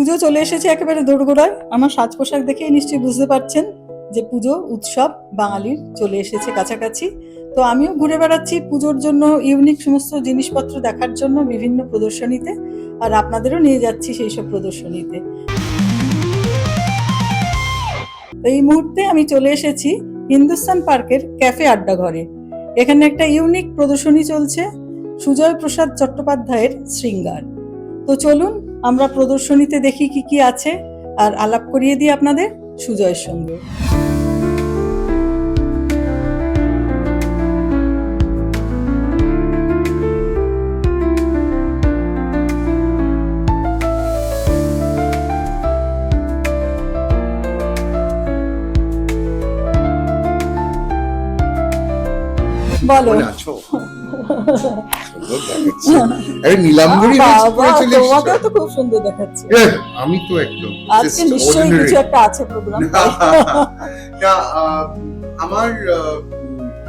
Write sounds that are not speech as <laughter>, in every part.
পুজো চলে এসেছে একেবারে দোরগোড়ায়। আমার সাজ পোশাক দেখেই নিশ্চয়ই বুঝতে পারছেন যে পুজো, উৎসব বাঙালির চলে এসেছে কাছাকাছি। তো আমিও ঘুরে বেড়াচ্ছি পুজোর জন্য ইউনিক সমস্ত জিনিসপত্র দেখার জন্য বিভিন্ন প্রদর্শনীতে আর আপনাদেরও নিয়ে যাচ্ছি সেই সব প্রদর্শনীতে। এই মুহূর্তে আমি চলে এসেছি হিন্দুস্তান পার্কের ক্যাফে আড্ডা ঘরে এখানে একটা ইউনিক প্রদর্শনী চলছে সুজয় প্রসাদ চট্টোপাধ্যায়ের শৃঙ্গার। তো চলুন, আমরা প্রদর্শনীতে দেখি কি কি আছে, আর আলাপ করিয়ে দিই আপনাদের সুজয়ের সঙ্গে। বলো। কেমন আছো সুন্দর দেখাচ্ছে। আরে নীলাম্বরী বেশ বাবা, করে চলে তোমাকেও এসছো। তো খুব সুন্দর দেখাচ্ছে। আমি তো একদম আজকে নিশ্চয়ই কিছু একটা আছে প্রোগ্রাম <laughs> আমার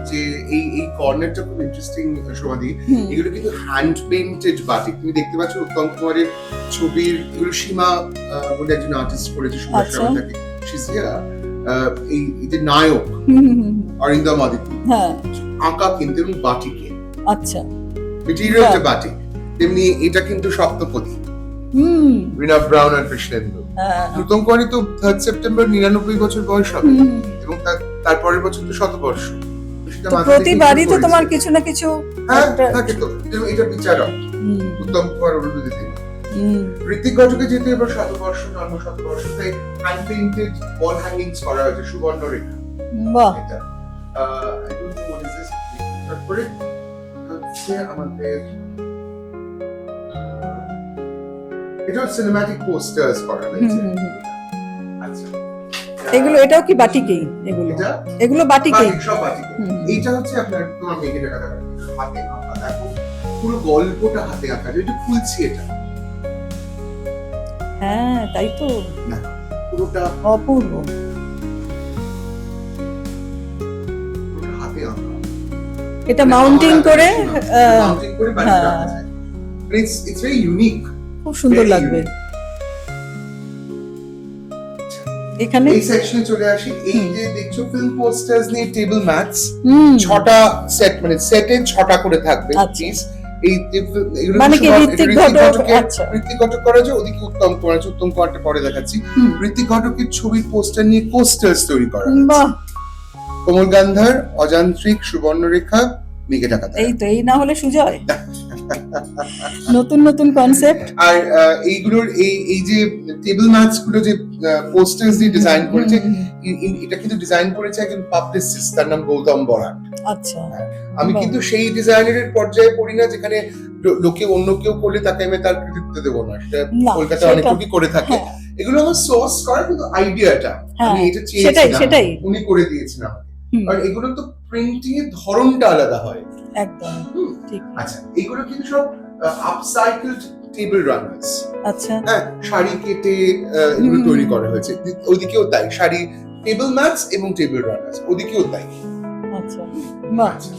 যে এই এই কর্নারটা খুব ইন্টারেস্টিং সমাধি এগুলো কিন্তু হ্যান্ড পেইন্টেড বাটিক তুমি দেখতে পাচ্ছ উত্তম কুমারের ছবির এগুলো সীমা বলে একজন আর্টিস্ট করেছে সুভাষ আচ্ছা। থাকে এই যে নায়ক অরিন্দম আদিত্য। হ্যাঁ। আঁকা কিন্তু এবং বাটিকে। আচ্ছা। মেটেরিয়ালটা বাহ। বাটিক তেমনি এটা কিন্তু সপ্তপদী। হুম। রিনা ব্রাউন আর কৃষ্ণেন্দু হ্যাঁ, প্রথম করে তো থার্ড সেপ্টেম্বর নিরানব্বই বছর বয়স হবে। এবং তার- তারপরের বছর তো শতবর্ষ। প্রতিবারই তো তোমার কিছু না কিছু হ্যাঁ থাকে তো। এটা বিচারক। উত্তম কুমার অরুণোদী তিনি ঘটকে যেহেতু এবার শতবর্ষ জন্ম শতবর্ষ তাই হ্যান্ড পেইন্টেড ওয়াল হ্যাঙ্গিংস করা হয়েছে সুবর্ণ রেখা বাহ। এটা. তারপরে হচ্ছে আমাদের এটা সিনেম্যাটিক পোস্টার্স করা হয়েছে। আচ্ছা। এগুলো এটাও কি বাটিকেই এগুলো? এগুলো বাটিকেই। সব বাটিক। হুম। এইটা হচ্ছে আপনার তোমার মেঘে টাকা হাতে আঁকা দেখো পুরো গল্পটা হাতে আঁকা এটা খুলছি এটা। হ্যাঁ তাই তো। পুরোটা অপূর্ব। এটা মাউন্টিং করে করে ইটস ইটস ভেরি ইউনিক খুব সুন্দর লাগবে। এখানে? এই সেকশনে চলে আসি। এই যে দেখছ ফিল্ম পোস্টার্স নিয়ে টেবিল ম্যাটস ছটা সেট মানে সেটে ছটা করে থাকবে আচ্ছা। piece। এই মানে কি ঋত্বিক ঘটক? আচ্ছা। ঋত্বিক ঘটক করা যায় ওদিকে উত্তম কুমার উত্তম কুমারটা পরে দেখাচ্ছি। ঋত্বিক ঘটকের ছবির পোস্টার নিয়ে পোস্টার্স তৈরি করা বাহ। কোমল গান্ধার অযান্ত্রিক সুবর্ণরেখা মেঘে টাকা এই তো এই না হলে সুজয়। <laughs> নতুন নতুন কনসেপ্ট আর এইগুলোর এই এই যে টেবিল ম্যাটসগুলো যে পোস্টার্স দিয়ে ডিজাইন করেছে এটা কিন্তু ডিজাইন করেছে একজন পাবলিসিস্ট তার নাম গৌতম বরাট আচ্ছা। আমি কিন্তু সেই ডিজাইনারের পর্যায়ে পড়ি না যেখানে লোকে অন্য কেউ করলে তাকে আমি তার কৃতিত্ব দেবো না। সেটা কলকাতা অনেক লোকই করে থাকে। হ্যাঁ। এগুলো আমার সোর্স করা কিন্তু আইডিয়াটা হ্যাঁ, আমি এটা সেটাই চেয়েছিলাম উনি করে হুম, আর এগুলো তো প্রিন্টিং এর ধরনটা আলাদা হয়। একদম। ঠিক। আচ্ছা এগুলো কিন্তু সব আপসাইকেলড টেবিল রানার্স আচ্ছা। হ্যাঁ শাড়ি কেটে এগুলো তৈরি করা হয়েছে। ওদিকেও তাই শাড়ি টেবিল ম্যাটস এবং টেবিল রানার্স ওদিকেও তাই। আচ্ছা। আচ্ছা।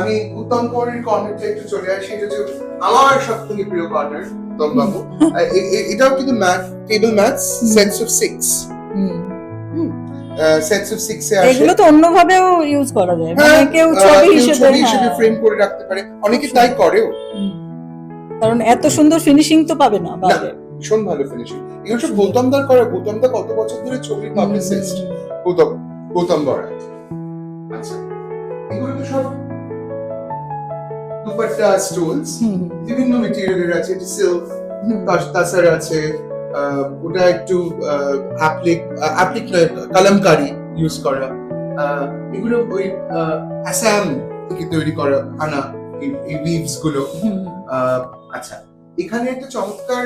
আমি উত্তম কুমারের কর্নারটা একটু চলে আসি এটা হচ্ছে আমার সব থেকে প্রিয় কর্নার উত্তম বাবু। এটাও কিন্তু mat table mats hmm. Sets of six hmm. Sets of six এ আসে। এগুলো তো অন্যভাবেও ইউজ করা যায়। মানে হ্যাঁ, কেউ ছবি হিসেবে ছবি হিসেবে হ্যাঁ। ফ্রেম করে রাখতে পারে। অনেকে তাই করেও। কারণ এত সুন্দর ফিনিশিং তো পাবে না বাইরে ভীষণ ভালো ফিনিশিং এগুলো সব গৌতম দার করা। গৌতম দা কত বছর ধরে ছবির পাবলিসিস্ট গৌতম গৌতম বরাট আচ্ছা এগুলো তো সব দুপাট্টা স্টোলস বিভিন্ন মেটেরিয়ালের আছে। সিল্ক তাসার আছে। ওটা একটু অ্যাপ্লিক অ্যাপ্লিক নয় কালামকারি ইউজ করা। এগুলো ওই আসাম থেকে তৈরি করা আনা এই উইভসগুলো। আচ্ছা এখানে একটা চমৎকার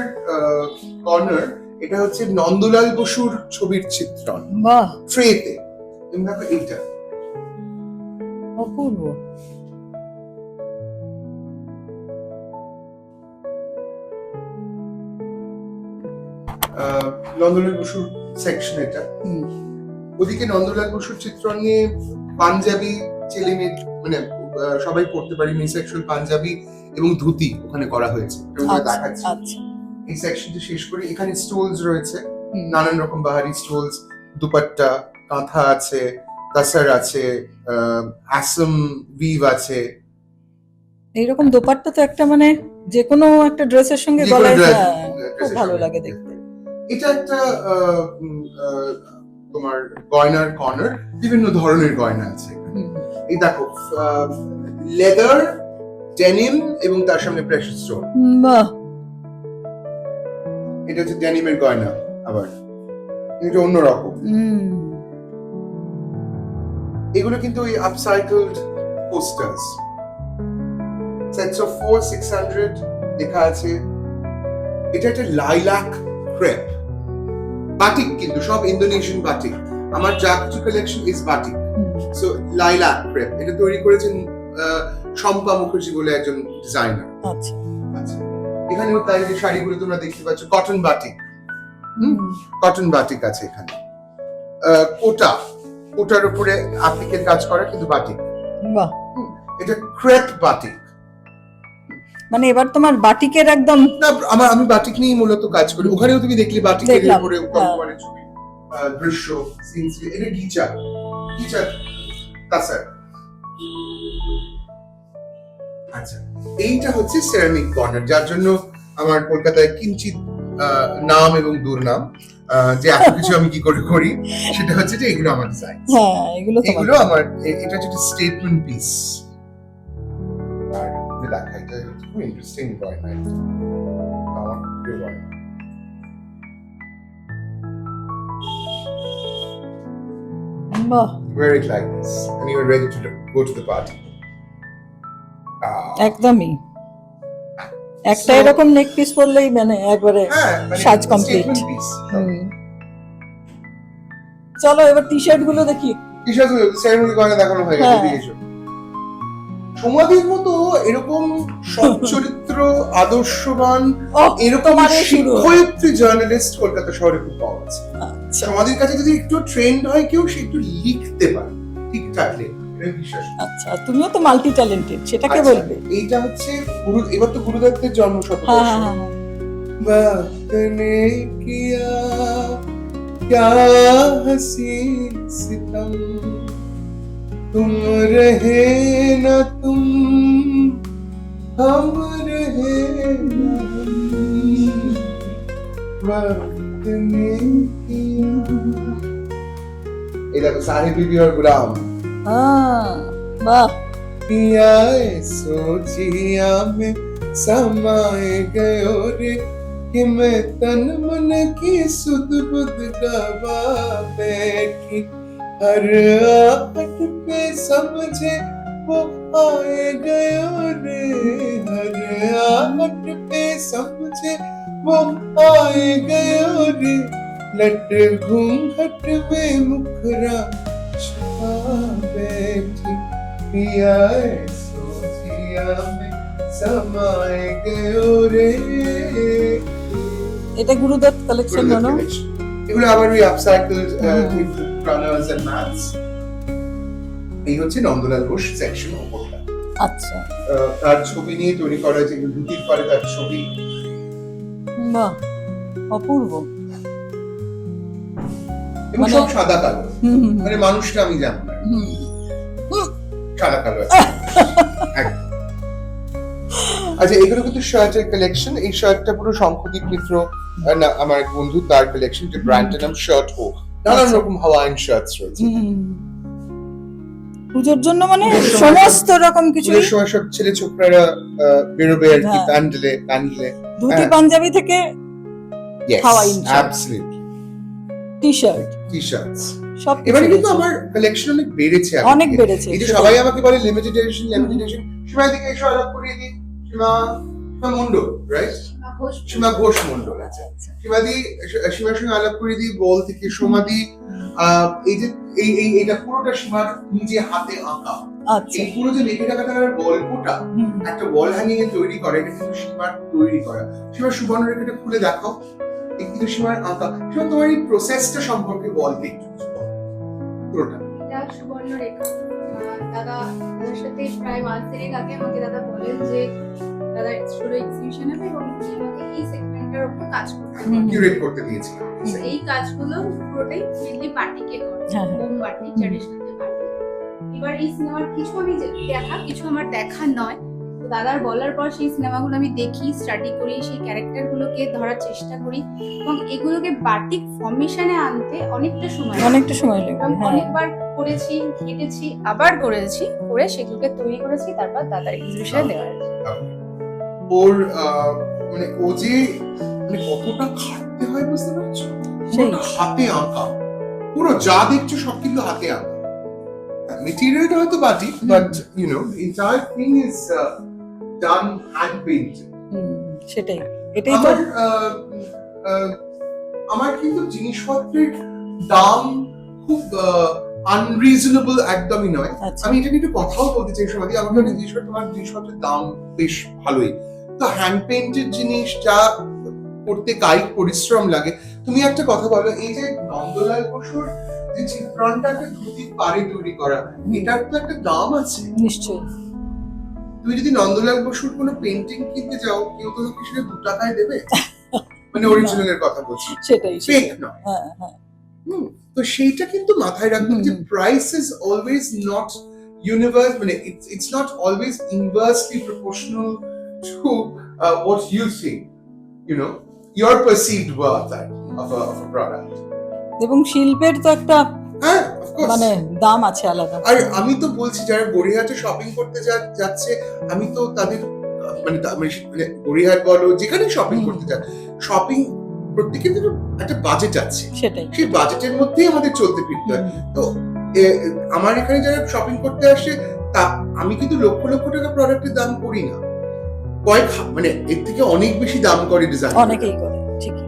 কর্নার এটা হচ্ছে নন্দলাল বসুর ছবির চিত্রণ। ট্রেতে দেখো এইটা। অপূর্ব। নন্দলাল বসুর সেকশন এটা। ওদিকে নন্দলাল বসুর চিত্রণ নিয়ে পাঞ্জাবি ছেলে মেয়ে মানে সবাই পড়তে পারি মিসেক্সুয়াল পাঞ্জাবি এবং ধুতি ওখানে করা হয়েছে। আচ্ছা দেখাচ্ছি। আচ্ছা। এই সেকশনটি শেষ করি এখানে স্টোলস রয়েছে। নানান রকম বাহারি স্টোলস দুপাট্টা কাঁথা আছে তাসার আছে অ্যাসম ভিভ আছে। এইরকম দোপাট্টা তো একটা মানে যে কোনো একটা ড্রেসের সঙ্গে গলায় খুব ভালো লাগে দেখতে। এটা একটা তোমার গয়নার কর্নার বিভিন্ন ধরনের গয়না আছে এই দেখো লেদার ডেনিম এবং তার সামনে প্রেশার স্টোন এটা হচ্ছে ডেনিমের গয়না আবার। এটা অন্যরকম। এগুলো কিন্তু ওই upcycled posters sets of four six hundred লেখা আছে। এটা একটা লাইলাক ক্রেপ বাটিক কিন্তু সব ইন্দোনেশিয়ান বাটিক আমার যা কিছু collection is batik so lilac crepe এটা তৈরি করেছেন শম্পা মুখার্জি বলে একজন ডিজাইনার আচ্ছা। আচ্ছা। এখানেও তাই যে শাড়িগুলো তোমরা দেখতে পাচ্ছ কটন বাটিক। কটন বাটিক আছে এখানে। কোটা। কোটার উপরে আপ্লিকের কাজ করা কিন্তু বাটিক এটা ক্রেপ বাটিক মানে এবার তোমার বাটিকের একদম না আমার আমি বাটিক নিয়েই মূলত কাজ করি। ওখানেও তুমি দেখলে বাটিকের দেখলাম, উপরে হ্যাঁ। ছবি দৃশ্য সিনস এটা গিচা। গিচা তাসার আচ্ছা এইটা হচ্ছে সেরামিক কর্নার যার জন্য আমার কলকাতায় কিঞ্চিত আহ, নাম এবং দুর্নাম যে এত কিছু আমি কি করে করি সেটা হচ্ছে যে এগুলো আমার ডিজাইন হ্যাঁ এগুলো এগুলো আমার এটা হচ্ছে স্টেটমেন্ট পিস খুব ইন্টারেস্টিং গয়না আমার প্রিয় গয়না wear it like this and you're ready to go to the party. একদমই। একটা এরকম নেক পিস পরলেই মানে একবারে হ্যাঁ মানে সাজ piece। চলো এবার টি শার্টগুলো দেখি। শার্ট কিসের সেরেমনি গয়না দেখানো হয়ে গেছে হ্যাঁ। এদিকে মতো এরকম সচ্চরিত্র <laughs> আদর্শবান এরকম শিক্ষয়িত্রী জার্নালিস্ট কলকাতা শহরে খুব পাওয়া যাচ্ছে আমাদের আচ্ছা। কাছে যদি একটু ট্রেন্ড হয় কেউ সে একটু লিখতে পারে। ঠিকঠাক লেখা আচ্ছা তুমিও তো মাল্টি ট্যালেন্টেড সেটাকে আচ্ছা, বলবে। এইটা হচ্ছে গুরু এবার তো গুরুদেবদের জন্ম শতবর্ষ। হ্যাঁ, হ্যাঁ, হ্যাঁ, তুম রহে না हम वक्त ने तो और गुलाम। हाँ वाह। सोचिया में समाए गयो रे कि मैं तन मन की सुध बुध गवा बैठी हर पे समझे आए गयो रे हर आहट पे समझे वो आए गयो रे लट घूंघट में मुखरा छुपा बैठी पिया सोचिया में समाए गयो रे এটা গুরুদত্ত কালেকশন জানো এগুলো আবার ওই আপসাইকেল হুম। Runners and maths এই হচ্ছে নন্দলাল ঘোষ সেকশন ওপরটা আচ্ছা। তার ছবি নিয়ে তৈরি করা যে ধুতির পরে তার ছবি। বাহ অপূর্ব। এবং মানে- সব সাদা কালো। মানে মানুষটা আমি জানি না। হুম। সাদা কালো আচ্ছা এগুলো কিন্তু শার্টের কালেকশন এই শার্টটা পুরো শঙ্খদীপ মিত্র না আমার এক বন্ধু তার কালেকশন যে ব্র্যান্ডের নাম শার্ট ও নানান আচ্ছা। রকম হাওয়াইন শার্টস রয়েছে। পুজোর জন্য মানে সমস্ত রকম কিছু পুজোর সময় সব ছেলে ছোকরারা বেরোবে আর কি হ্যাঁ। প্যান্ডেলে প্যান্ডেলে। ধুতি হ্যাঁ। পাঞ্জাবি থেকে yes Hawaiian absolutely T shirt T shirts সব এবারে কিন্তু আমার কালেকশন অনেক বেড়েছে অনেক বেড়েছে। এই যে সবাই আমাকে বলে লিমিটেড এডিশন লিমিটেড এডিশন দিকে এসো আলাপ করিয়ে দিই সীমা মন্ডল রাইট সীমা ঘোষ মন্ডল আছে। সীমাদি সীমার সঙ্গে আলাপ করে দিই বল থেকে সমাধি এই যে এই এই এটা পুরোটা সীমার নিজে হাতে আঁকা। আচ্ছা। এই পুরো যে লেখে রাখা থাকার গল্পটা একটা ওয়াল হ্যাঙ্গিং এ তৈরি করে এটা কিন্তু সীমার তৈরি করা। সীমার সুবর্ণ রেখাটা খুলে দেখাও এই কিন্তু সীমার আঁকা। সীমা তোমার এই প্রসেসটা সম্পর্কে বলতে একটু পুরোটা। সুবর্ণ রেখা দাদা সাথে প্রায় মাস আগে আমাকে দাদা বলেন যে দাদা এক্সিবিশন হবে এবং এই সেগমেন্ট ক্যারেক্টার উপর কাজ করতে কিউরেট করতে দিয়েছি এই কাজগুলো পুরোটাই মেনলি বাটিকে করে। হোম। বাটি ট্র্যাডিশনাল বাটি এবার এই সিনেমার কিছু আমি দেখা কিছু আমার দেখা নয়। দাদার বলার পর সেই সিনেমাগুলো আমি দেখি স্টাডি করি সেই ক্যারেক্টারগুলোকে ধরার চেষ্টা করি এবং এগুলোকে বাটিক ফর্মেশনে আনতে অনেকটা সময় অনেকটা সময় এবং হ্যাঁ। অনেকবার করেছি ঘেটেছি আবার করেছি করে সেগুলোকে তৈরি করেছি তারপর দাদার এক্সিবিশনে দেওয়া হয়েছে। ওর আহ, মানে ও যে মানে কতটা খাটতে হয় বুঝতে পারছ? হাতে আঁকা। পুরো যা দেখছ সব কিন্তু হাতে আঁকা। মেটেরিয়ালটা হয়তো বাটি but you know entire thing is done hand সেটাই। এটাই তো। আমার আমার কিন্তু জিনিসপত্রের দাম খুব আনরিজনেবল একদমই নয়। আচ্ছা। আমি এটা নিয়ে একটু কথাও বলতে চাই সমাধি আমাকে অনেক জিনিস তোমার জিনিসপত্রের দাম বেশ ভালোই। হ্যান্ড পেইন্টেড জিনিস যা করতে কায়িক পরিশ্রম লাগে। তুমি একটা কথা বলো এই যে নন্দলাল বসুর যে চিত্রণটা একটা ধুতির পারে তৈরি করা এটার তো একটা দাম আছে। নিশ্চয়ই। তুমি যদি নন্দলাল বসুর কোনো পেন্টিং কিনতে যাও কেউ তো কি সেটা দু টাকায় দেবে? মানে অরিজিনালের কথা বলছি। সেটাই ফেক। নয়। হ্যাঁ হ্যাঁ। তো সেইটা কিন্তু মাথায় রাখবেন যে price is always not universe মানে it's it's not always inversely proportional to what you think you know your perceived worth of of a product এবং শিল্পের তো একটা হ্যাঁ of. মানে দাম আছে আলাদা। আর আমি তো বলছি যারা গড়িয়াহাটে শপিং করতে যাচ্ছে আমি তো তাদের মানে মানে মানে গড়িয়াহাট বলো যেখানে শপিং করতে যান শপিং প্রত্যেকের তো একটা বাজেট আছে। সেটাই। সেই বাজেটের মধ্যেই আমাদের চলতে ফিরতে হয়। এ- আমার এখানে যারা শপিং করতে আসে তা আমি কিন্তু লক্ষ লক্ষ টাকা প্রোডাক্টের দাম করি না। কয়েক মানে এর থেকে অনেক বেশি দাম করে ডিজাইন অনেকেই করে ঠিকই।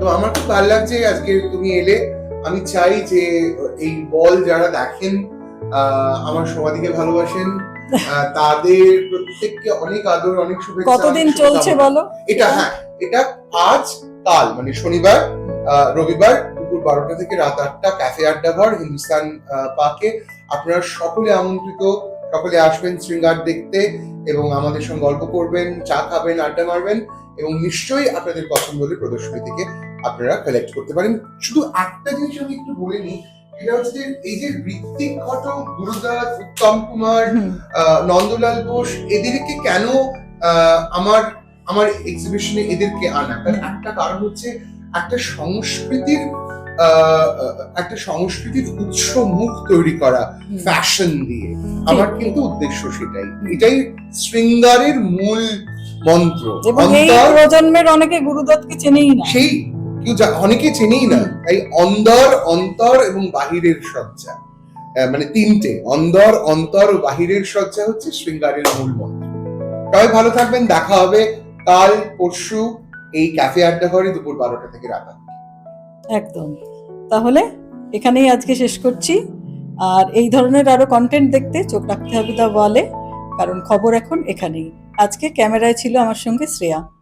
তো আমার খুব ভালো লাগছে আজকে তুমি এলে। আমি চাই যে এই বল যারা দেখেন আমার সমাধিকে ভালোবাসেন <laughs> তাদের প্রত্যেককে অনেক আদর অনেক শুভেচ্ছা কতদিন চলছে বলো? এটা হ্যাঁ এটা আজ কাল মানে শনিবার রবিবার দুপুর বারোটা থেকে রাত আটটা ক্যাফে আড্ডা ঘর হিন্দুস্তান পাকে আপনারা সকলে আমন্ত্রিত। সকলে আসবেন শৃঙ্গার দেখতে এবং আমাদের সঙ্গে গল্প করবেন চা খাবেন আড্ডা মারবেন এবং নিশ্চয়ই আপনাদের পছন্দ হলে প্রদর্শনী থেকে আপনারা কালেক্ট করতে পারেন। শুধু একটা জিনিস আমি একটু বলে নিই সেটা হচ্ছে এই যে ঋত্বিক ঘটক গুরুদাস উত্তম কুমার আহ, নন্দলাল বোস এদেরকে কেন আহ, আমার আমার এক্সিবিশনে এদেরকে আনা? তার একটা কারণ হচ্ছে একটা সংস্কৃতির একটা সংস্কৃতির উৎস মুখ তৈরি করা ফ্যাশন দিয়ে। আমার কিন্তু উদ্দেশ্য সেটাই। এটাই শৃঙ্গারের মূল মন্ত্র। প্রজন্মের অনেকে গুরুদত্তকে চেনেই না। সেই কেউ অনেকে চেনেই না। তাই অন্দর অন্তর এবং বাহিরের সজ্জা। মানে তিনটে। অন্দর অন্তর ও বাহিরের সজ্জা হচ্ছে শৃঙ্গারের মূল মন্ত্র। সবাই ভালো থাকবেন। দেখা হবে কাল পরশু এই ক্যাফে আড্ডা ঘরে দুপুর বারোটা থেকে রাত আটটা। একদম। তাহলে এখানেই আজকে শেষ করছি। আর এই ধরনের আরও কন্টেন্ট দেখতে চোখ রাখতে হবে দা বলে কারণ খবর এখন এখানেই। আজকে ক্যামেরায় ছিল আমার সঙ্গে শ্রেয়া।